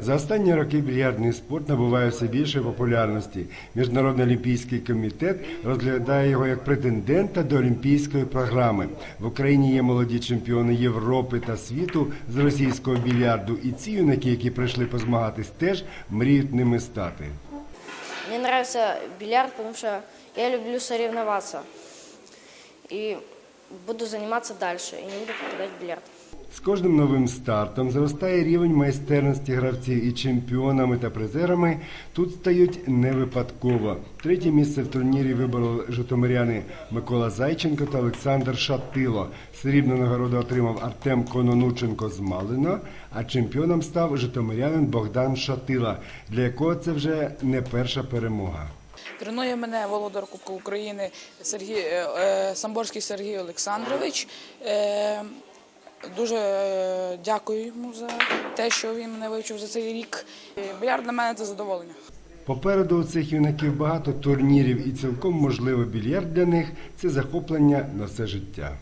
За останні роки більярдний спорт набуває все більшої популярності. Міжнародний олімпійський комітет розглядає його як претендента до олімпійської програми. В Україні є молоді чемпіони Європи та світу з російського більярду, і ці юнаки, які прийшли позмагатись, теж мріють ними стати. Мне нравится бильярд, потому что я люблю соревноваться. И буду заниматься дальше и не буду попадать в бильярд. З кожним новим стартом зростає рівень майстерності гравців і чемпіонами та призерами тут стають не випадково. Третє місце в турнірі вибороли житомиряни Микола Зайченко та Олександр Шатило. Срібну нагороду отримав Артем Кононученко з Малина, а чемпіоном став житомирянин Богдан Шатила, для якого це вже не перша перемога. Тренує мене володар Кубку України Сергій е, е, Самборський Сергій Олександрович. Дуже е, дякую йому за те, що він мене вивчив за цей рік. Е, Більярд для мене це задоволення. Попереду у цих юнаків багато турнірів і цілком можливо більярд для них це захоплення на все життя.